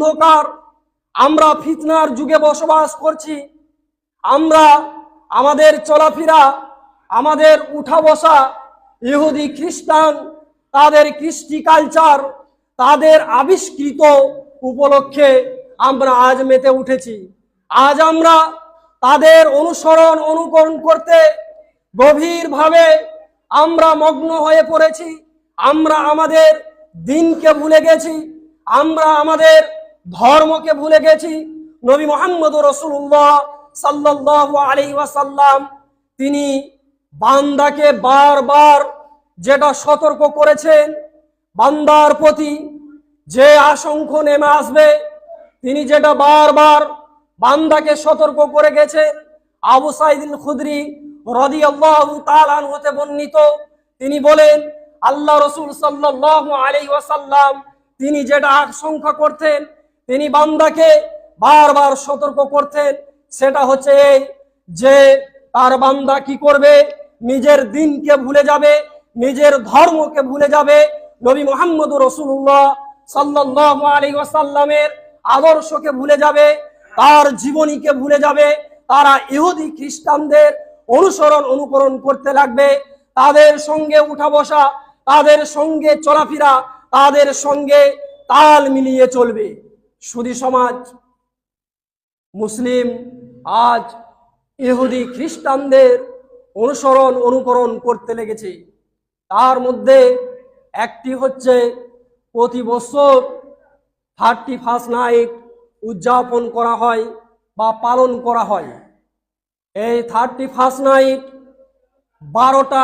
অন্ধকার, আমরা ফিতনার যুগে বসবাস করছি। আমরা, আমাদের চলাফেরা, আমাদের উঠা বসা ইহুদি খ্রিস্টান, তাদের কৃষ্টি কালচার, তাদের আবিষ্কৃত উপলক্ষে আমরা আজ মেতে উঠেছি। আজ আমরা তাদের অনুসরণ অনুকরণ করতে গভীরভাবে আমরা মগ্ন হয়ে পড়েছি। আমরা আমাদের দিনকে ভুলে গেছি। আমরা আমাদের ধর্মকে ভুলে গেছি। নবী মোহাম্মদ রসুল্লাহ সাল্লাহ আলী ওয়াসাল্লাম, তিনি বান্দাকে বারবার যেটা সতর্ক করেছেন, বান্দার প্রতি যে আশঙ্ক নেমে আসবে, তিনি যেটা বারবার বান্দাকে সতর্ক করে গেছেন, আবু সাইদুল খুদরি রদিয়াল্লাহু তাআলা হতে বর্ণিত, তিনি বলেন, আল্লাহ রসুল সাল্লাহ আলী ওয়াসাল্লাম, তিনি যেটা আশঙ্কা করতেন তিনি বান্দাকে বারবার সতর্ক করতেন সেটা হচ্ছে এই যে তার বান্দা কি করবে? নিজের দিনকে ভুলে যাবে, নিজের ধর্মকে ভুলে যাবে। নবী মোহাম্মদ রসুল্লাহ সাল্লাহ আলী আদর্শকে ভুলে যাবে, তার জীবনীকে ভুলে যাবে, তারা ইহুদি খ্রিস্টানদের অনুসরণ অনুকরণ করতে লাগবে। তাদের সঙ্গে উঠা বসা, তাদের সঙ্গে চলাফেরা, তাদের সঙ্গে তাল মিলিয়ে চলবে। সুদী সমাজ, মুসলিম, আজ ইহুদি খ্রিস্টানদের অনুসরণ, অনুকরণ করতে লেগেছে। তার মধ্যে একটি হচ্ছে প্রতি বছর থার্টি ফার্স্ট নাইট উদযাপন করা হয় বা পালন করা হয়। এই থার্টি ফার্স্ট নাইট বারোটা